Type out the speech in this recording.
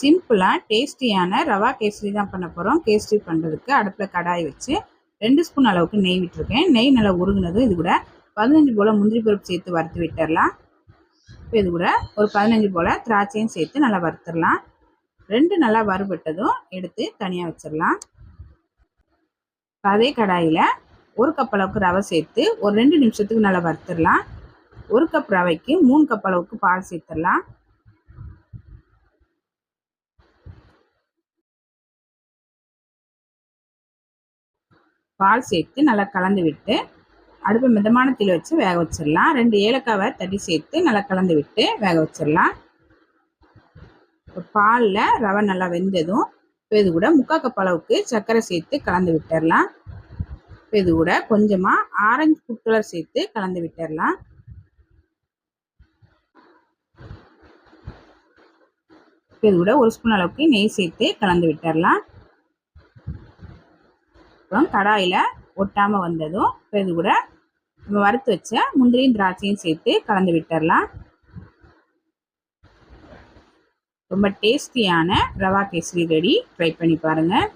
சிம்பிளாக டேஸ்டியான ரவா கேசரி தான் பண்ண போகிறோம் கேசரி பண்ணுறதுக்கு அடுப்பில் கடாய் வச்சு ரெண்டு ஸ்பூன் அளவுக்கு நெய் விட்டுருக்கேன். நெய் நல்லா உருகுனதும் இது கூட பதினஞ்சு போல் முந்திரி பருப்பு சேர்த்து வறுத்து விட்டுறலாம். இப்போ இது கூட ஒரு பதினஞ்சு போல் திராட்சையும் சேர்த்து நல்லா வறுத்துடலாம் ரெண்டு நல்லா வறுபட்டதும் எடுத்து தனியாக வச்சிடலாம் அதே கடாயில் ஒரு கப் அளவுக்கு ரவை சேர்த்து ஒரு ரெண்டு நிமிஷத்துக்கு நல்லா வறுத்துடலாம் ஒரு கப் ரவைக்கு மூணு கப் அளவுக்கு பால் சேர்த்துடலாம் பால் சேர்த்து நல்லா கலந்து விட்டு அடுப்பு மிதமான தீல வச்சு வேக வச்சிடலாம். ரெண்டு ஏலக்காவை தட்டி சேர்த்து நல்லா கலந்து விட்டு வேக வச்சிடலாம். இப்போ பாலில் ரவை நல்லா வெந்ததும் இப்போ இது கூட முக்கால் கப் அளவுக்கு சர்க்கரை சேர்த்து கலந்து விட்டுடலாம். இப்போ இது கூட கொஞ்சமாக ஆரஞ்சு ஃபுட் கலர் சேர்த்து கலந்து விட்டுடலாம். இப்போ இது கூட ஒரு ஸ்பூன் அளவுக்கு நெய் சேர்த்து கலந்து விட்டுடலாம். அப்புறம் கடாயில் ஒட்டாமல் வந்ததும் இப்போ இது கூட நம்ம வறுத்து வச்ச முந்திரியும் திராட்சையும் சேர்த்து கலந்து விட்டுடலாம் ரொம்ப டேஸ்டியான ரவா கேசரி ரெடி. ட்ரை பண்ணி பாருங்கள்